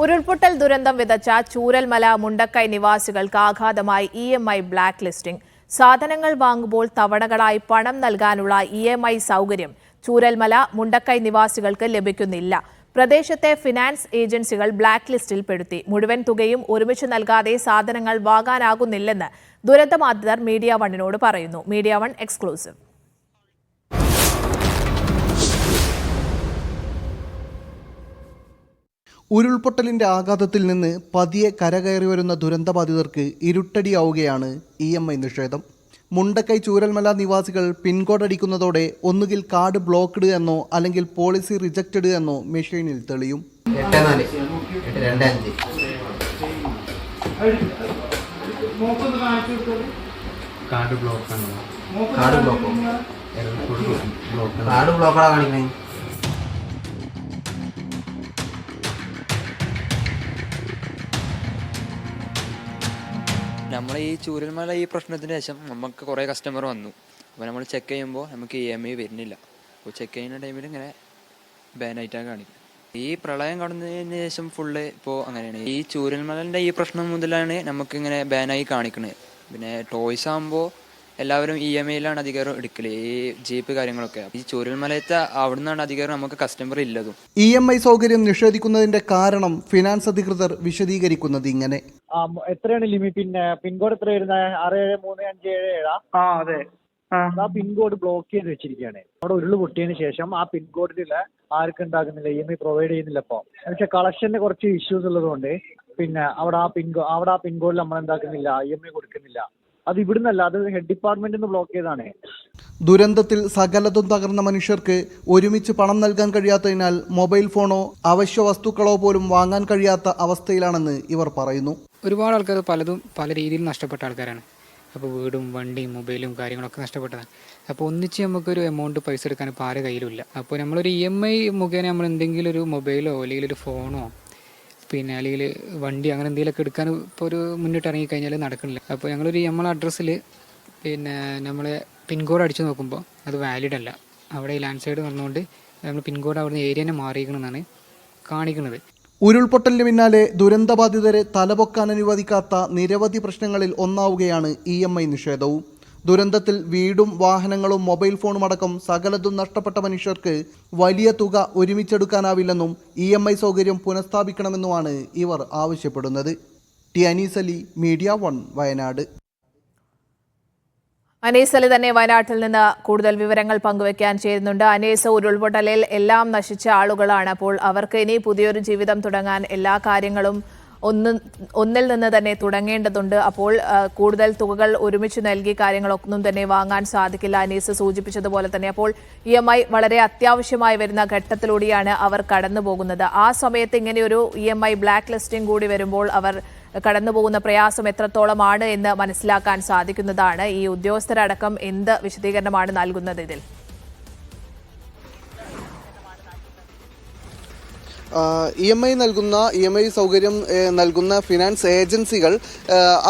ഉരുൾപൊട്ടൽ ദുരന്തം വിതച്ച ചൂരൽമല മുണ്ടക്കൈ നിവാസികൾക്ക് ആഘാതമായി E M I black listing സാധനങ്ങൾ വാങ്ങുമ്പോൾ തവണകളായി പണം നൽകാനുള്ള ഇ എം ഐ സൗകര്യം ചൂരൽമല മുണ്ടക്കൈ നിവാസികൾക്ക് ലഭിക്കുന്നില്ല. പ്രദേശത്തെ ഫിനാൻസ് ഏജൻസികൾ ബ്ലാക്ക് ലിസ്റ്റിൽ പെടുത്തി. മുഴുവൻ തുകയും ഒരുമിച്ച് നൽകാതെ സാധനങ്ങൾ വാങ്ങാനാകുന്നില്ലെന്ന് ദുരന്തബാധിതർ മീഡിയ വണ്ണിനോട് പറയുന്നു. Media one exclusive. ഉരുൾപൊട്ടലിന്റെ ആഘാതത്തിൽ നിന്ന് പതിയെ കരകയറി വരുന്ന ദുരന്തബാധിതർക്ക് ഇരുട്ടടിയാവുകയാണ് ഇ എം ഐ നിഷേധം. മുണ്ടക്കൈ ചൂരൽമല നിവാസികൾ പിൻകോഡ് അടിക്കുന്നതോടെ ഒന്നുകിൽ കാർഡ് ബ്ലോക്ക്ഡ് എന്നോ അല്ലെങ്കിൽ പോളിസി റിജക്റ്റഡ് എന്നോ മെഷീനിൽ തെളിയും. കാർഡ് ബ്ലോക്ക് ആണ് കാർഡ് ബ്ലോക്കോ? ബ്ലോക്ക് കാർഡ് ബ്ലോക്കാണ് കാണിക്കണേ? നമ്മൾ ഈ ചൂരൽമല ഈ പ്രശ്നത്തിന് ശേഷം നമുക്ക് കുറേ കസ്റ്റമർ വന്നു. അപ്പോൾ നമ്മൾ ചെക്ക് ചെയ്യുമ്പോൾ നമുക്ക് ഇ എം ഐ വരുന്നില്ല. അപ്പോൾ ചെക്ക് ചെയ്യുന്ന ടൈമിൽ ഇങ്ങനെ ബാനായിട്ടാണ് കാണിക്കുന്നത് ഈ പ്രളയം കടന്നതിന് ശേഷം ഫുള്ള് ഇപ്പോൾ അങ്ങനെയാണ്. ഈ ചൂരൽമലന്റെ ഈ പ്രശ്നം മുതലാണ് നമുക്ക് ഇങ്ങനെ ബാനായി കാണിക്കുന്നത് പിന്നെ ടോയ്സ് ആകുമ്പോൾ എല്ലാവരും ഇ എം ഐയിലാണ് അധികാരം എടുക്കൽ. ഈ ജീപ്പ് കാര്യങ്ങളൊക്കെ. ഈ ചൂരൽമലയത്തെ അവിടെ നിന്നാണ് അധികാരം നമുക്ക് കസ്റ്റമർ ഇല്ലതും. ഇ എം ഐ സൗകര്യം നിഷേധിക്കുന്നതിന്റെ കാരണം ഫിനാൻസ് അധികൃതർ വിശദീകരിക്കുന്നത് ഇങ്ങനെ. ആ എത്രയാണ് ലിമിറ്റ് പിന്നെ പിൻകോഡ് എത്ര വരുന്നത് ആറ് ഏഴ് മൂന്ന് അഞ്ച് ഏഴ് ഏഴാ? ആ അതെ. ആ. പിൻകോഡ് ബ്ലോക്ക് ചെയ്ത് വെച്ചിരിക്കുകയാണ് അവിടെ ഉരുൾ പൊട്ടിയതിന് ശേഷം ആ പിൻകോഡിലുള്ള ആർക്കും ഉണ്ടാകുന്നില്ല ഇ എം ഐ പ്രൊവൈഡ് ചെയ്യുന്നില്ല ഇപ്പോൾ പക്ഷെ കളക്ഷന്റെ കുറച്ച് ഇഷ്യൂസ് ഉള്ളതുകൊണ്ട് പിന്നെ അവിടെ ആ പിൻകോ അവിടെ ആ പിൻകോഡിൽ നമ്മൾ എന്താക്കുന്നില്ല ഇ എം ഐ കൊടുക്കുന്നില്ല. അത് ഇവിടുന്നല്ല അത് ഹെഡ് ഡിപ്പാർട്ട്മെന്റ് നിന്ന് ബ്ലോക്ക് ചെയ്താണ് ദുരന്തത്തിൽ സകലതും തകർന്ന മനുഷ്യർക്ക് ഒരുമിച്ച് പണം നൽകാൻ കഴിയാത്തതിനാൽ മൊബൈൽ ഫോണോ അവശ്യ വസ്തുക്കളോ പോലും വാങ്ങാൻ കഴിയാത്ത അവസ്ഥയിലാണെന്ന് ഇവർ പറയുന്നു. ഒരുപാട് ആൾക്കാർ പലതും പല രീതിയിൽ നഷ്ടപ്പെട്ട ആൾക്കാരാണ്. അപ്പോൾ വീടും വണ്ടിയും മൊബൈലും കാര്യങ്ങളൊക്കെ നഷ്ടപ്പെട്ടതാണ്. അപ്പോൾ ഒന്നിച്ച് നമുക്കൊരു എമൗണ്ട് പൈസ എടുക്കാൻ ഇപ്പോൾ ആരുടെ കയ്യിലുമില്ല അപ്പോൾ നമ്മളൊരു ഇ എം ഐ മുഖേന നമ്മൾ എന്തെങ്കിലും ഒരു മൊബൈലോ അല്ലെങ്കിൽ ഒരു ഫോണോ പിന്നെ അല്ലെങ്കിൽ വണ്ടി അങ്ങനെ എന്തെങ്കിലുമൊക്കെ എടുക്കാൻ ഇപ്പോൾ ഒരു മുന്നിട്ട് ഇറങ്ങിക്കഴിഞ്ഞാൽ നടക്കണില്ല. അപ്പോൾ ഞങ്ങളൊരു നമ്മളെ അഡ്രസ്സിൽ പിന്നെ നമ്മൾ പിൻകോഡ് അടിച്ചു നോക്കുമ്പോൾ അത് വാലിഡ് അല്ല. അവിടെ ലാൻഡ് സൈഡ് വന്നുകൊണ്ട് നമ്മൾ പിൻകോഡ് അവിടുന്ന് ഏരിയ തന്നെ മാറിയിരിക്കണമെന്നാണ് കാണിക്കുന്നത്. ഉരുൾപൊട്ടലിന് പിന്നാലെ ദുരന്തബാധിതരെ തലപൊക്കാൻ അനുവദിക്കാത്ത നിരവധി പ്രശ്നങ്ങളിൽ ഒന്നാവുകയാണ് ഇ എം ഐ നിഷേധവും. ദുരന്തത്തിൽ വീടും വാഹനങ്ങളും മൊബൈൽ ഫോണും അടക്കം സകലതും നഷ്ടപ്പെട്ട മനുഷ്യർക്ക് വലിയ തുക ഒരുമിച്ചെടുക്കാനാവില്ലെന്നും ഇ എം ഐ സൗകര്യം പുനഃസ്ഥാപിക്കണമെന്നുമാണ് ഇവർ ആവശ്യപ്പെടുന്നത്. T Aneesali media one Wayanad. Aneesali തന്നെ വയനാട്ടിൽ നിന്ന് കൂടുതൽ വിവരങ്ങൾ പങ്കുവയ്ക്കാൻ ചേരുന്നുണ്ട്. അനീസ് ഉരുൾപൊട്ടലിൽ എല്ലാം നശിച്ച ആളുകളാണ് അപ്പോൾ അവർക്ക് ഇനി പുതിയൊരു ജീവിതം തുടങ്ങാൻ എല്ലാ കാര്യങ്ങളും ഒന്ന് ഒന്നിൽ നിന്ന് തന്നെ തുടങ്ങേണ്ടതുണ്ട്. അപ്പോൾ കൂടുതൽ തുകകൾ ഒരുമിച്ച് നൽകി കാര്യങ്ങളൊന്നും തന്നെ വാങ്ങാൻ സാധിക്കില്ല അനീസ് സൂചിപ്പിച്ചതുപോലെ തന്നെ. അപ്പോൾ ഇ എം ഐ വളരെ അത്യാവശ്യമായി വരുന്ന ഘട്ടത്തിലൂടെയാണ് അവർ കടന്നു പോകുന്നത് ആ സമയത്ത് ഇങ്ങനെയൊരു E M I black listing കൂടി വരുമ്പോൾ അവർ കടന്നുപോകുന്ന പ്രയാസം എത്രത്തോളമാണ് എന്ന് മനസ്സിലാക്കാൻ സാധിക്കുന്നതാണ് ഈ ഉദ്യോഗസ്ഥരടക്കം എന്ത് വിശദീകരണമാണ് നൽകുന്നത് ഇതിൽ? ഇ എം ഐ നൽകുന്ന ഇ എം ഐ സൗകര്യം നൽകുന്ന ഫിനാൻസ് ഏജൻസികൾ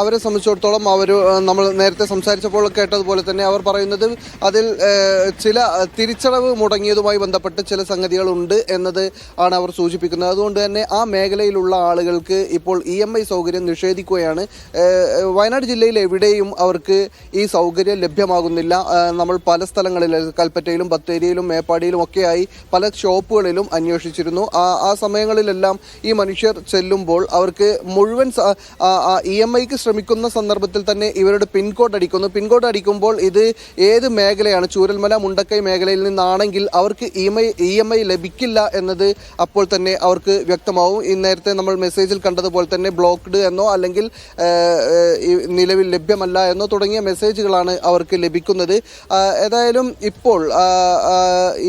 അവരെ സംബന്ധിച്ചിടത്തോളം അവർ നമ്മൾ നേരത്തെ സംസാരിച്ചപ്പോൾ കേട്ടതുപോലെ തന്നെ അവർ പറയുന്നത് അതിൽ ചില തിരിച്ചടവ് മുടങ്ങിയതുമായി ബന്ധപ്പെട്ട് ചില സംഗതികളുണ്ട് എന്നത് ആണ് അവർ സൂചിപ്പിക്കുന്നത്. അതുകൊണ്ട് തന്നെ ആ മേഖലയിലുള്ള ആളുകൾക്ക് ഇപ്പോൾ ഇ എം ഐ സൗകര്യം നിഷേധിക്കുകയാണ്. വയനാട് ജില്ലയിൽ എവിടെയും അവർക്ക് ഈ സൗകര്യം ലഭ്യമാകുന്നില്ല. നമ്മൾ പല സ്ഥലങ്ങളിൽ കൽപ്പറ്റയിലും ബത്തേരിയിലും മേപ്പാടിയിലും ഒക്കെയായി പല ഷോപ്പുകളിലും അന്വേഷിച്ചിരുന്നു. ആ സമയങ്ങളിലെല്ലാം ഈ മനുഷ്യർ ചെല്ലുമ്പോൾ അവർക്ക് മുഴുവൻ ഇ എം ഐക്ക് ശ്രമിക്കുന്ന സന്ദർഭത്തിൽ തന്നെ ഇവരുടെ പിൻകോഡ് അടിക്കുന്നു. പിൻകോഡ് അടിക്കുമ്പോൾ ഇത് ഏത് മേഖലയാണ്? ചൂരൽമല മുണ്ടക്കൈ മേഖലയിൽ നിന്നാണെങ്കിൽ അവർക്ക് E M I E M I ലഭിക്കില്ല എന്നത് അപ്പോൾ തന്നെ അവർക്ക് വ്യക്തമാവും. ഈ നേരത്തെ നമ്മൾ മെസ്സേജിൽ കണ്ടതുപോലെ തന്നെ ബ്ലോക്ക്ഡ് എന്നോ അല്ലെങ്കിൽ നിലവിൽ ലഭ്യമല്ല എന്നോ തുടങ്ങിയ മെസ്സേജുകളാണ് അവർക്ക് ലഭിക്കുന്നത്. ഏതായാലും ഇപ്പോൾ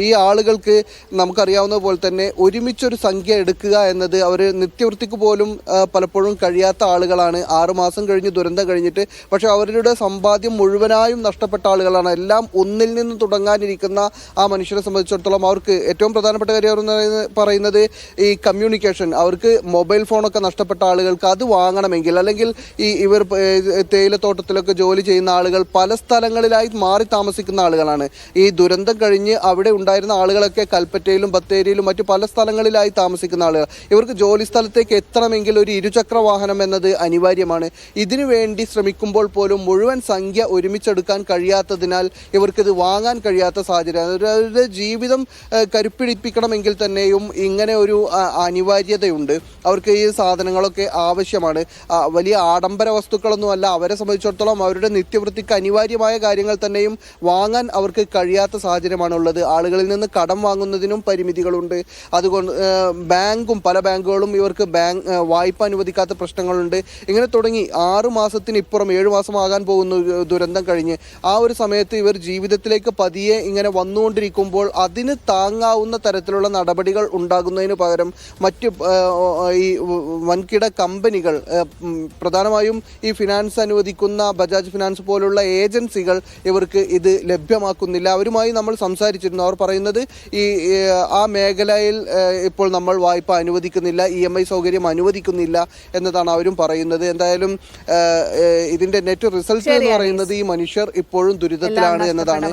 ഈ ആളുകൾക്ക് നമുക്കറിയാവുന്ന പോലെ തന്നെ ഒരുമിച്ചൊരു സംഖ്യ എടുക്കുക എന്നത് അവർ നിത്യവൃത്തിക്ക് പോലും പലപ്പോഴും കഴിയാത്ത ആളുകളാണ്. ആറുമാസം കഴിഞ്ഞ് ദുരന്തം കഴിഞ്ഞിട്ട് പക്ഷെ അവരുടെ സമ്പാദ്യം മുഴുവനായും നഷ്ടപ്പെട്ട ആളുകളാണ്. എല്ലാം ഒന്നിൽ നിന്ന് തുടങ്ങാനിരിക്കുന്ന ആ മനുഷ്യരെ സംബന്ധിച്ചിടത്തോളം അവർക്ക് ഏറ്റവും പ്രധാനപ്പെട്ട കാര്യം പറയുന്നത് ഈ കമ്മ്യൂണിക്കേഷൻ അവർക്ക് മൊബൈൽ ഫോണൊക്കെ നഷ്ടപ്പെട്ട ആളുകൾക്ക് അത് വാങ്ങണമെങ്കിൽ അല്ലെങ്കിൽ ഈ ഇവർ തേയിലത്തോട്ടത്തിലൊക്കെ ജോലി ചെയ്യുന്ന ആളുകൾ പല സ്ഥലങ്ങളിലായി മാറി താമസിക്കുന്ന ആളുകളാണ്. ഈ ദുരന്തം കഴിഞ്ഞ് അവിടെ ഉണ്ടായിരുന്ന ആളുകളൊക്കെ കൽപ്പറ്റയിലും ബത്തേരിയിലും മറ്റു പല സ്ഥലങ്ങളിലായി താമസിക്കുന്ന ആളുകൾ. ഇവർക്ക് ജോലി സ്ഥലത്തേക്ക് എത്തണമെങ്കിൽ ഒരു ഇരുചക്ര വാഹനം എന്നത് അനിവാര്യമാണ്. ഇതിനു വേണ്ടി ശ്രമിക്കുമ്പോൾ പോലും മുഴുവൻ സംഖ്യ ഒരുമിച്ചെടുക്കാൻ കഴിയാത്തതിനാൽ ഇവർക്കിത് വാങ്ങാൻ കഴിയാത്ത സാഹചര്യം. അവരുടെ ജീവിതം കരുപ്പിടിപ്പിക്കണമെങ്കിൽ തന്നെയും ഇങ്ങനെ ഒരു അനിവാര്യതയുണ്ട്. അവർക്ക് ഈ സാധനങ്ങളൊക്കെ ആവശ്യമാണ്. വലിയ ആഡംബര വസ്തുക്കളൊന്നുമല്ല അവരെ സംബന്ധിച്ചിടത്തോളം അവരുടെ നിത്യവൃത്തിക്ക് അനിവാര്യമായ കാര്യങ്ങൾ തന്നെയും വാങ്ങാൻ അവർക്ക് കഴിയാത്ത സാഹചര്യമാണുള്ളത്. ആളുകളിൽ നിന്ന് കടം വാങ്ങുന്നതിനും പരിമിതികളുണ്ട്. അതുകൊണ്ട് ബാങ്കും പല ബാങ്കുകളും ഇവർക്ക് ബാങ്ക് വായ്പ അനുവദിക്കാത്ത പ്രശ്നങ്ങളുണ്ട്. ഇങ്ങനെ തുടങ്ങി ആറു മാസത്തിന് ഇപ്പുറം ഏഴു മാസമാകാൻ പോകുന്ന ദുരന്തം കഴിഞ്ഞ് ആ ഒരു സമയത്ത് ഇവർ ജീവിതത്തിലേക്ക് പതിയെ ഇങ്ങനെ വന്നുകൊണ്ടിരിക്കുമ്പോൾ അതിന് താങ്ങാവുന്ന തരത്തിലുള്ള നടപടികൾ ഉണ്ടാകുന്നതിന് പകരം മറ്റ് ഈ വൻകിട കമ്പനികൾ പ്രധാനമായും ഈ ഫിനാൻസ് അനുവദിക്കുന്ന ബജാജ് ഫിനാൻസ് പോലുള്ള ഏജൻസികൾ ഇവർക്ക് ഇത് ലഭ്യമാക്കുന്നില്ല. അവരുമായി നമ്മൾ സംസാരിച്ചിരുന്നു. അവർ പറയുന്നത് ഈ ആ മേഖലയിൽ ഇപ്പോൾ നമ്മൾ വായ്പ അനുവദിക്കുന്നില്ല ഇ എം ഐ സൗകര്യം അനുവദിക്കുന്നില്ല എന്നതാണ് അവരും പറയുന്നത്. എന്തായാലും ഇതിന്റെ നെറ്റ് റിസൾട്ട് എന്ന് പറയുന്നത് ഈ മനുഷ്യർ ഇപ്പോഴും ദുരിതത്തിലാണ് എന്നതാണ്.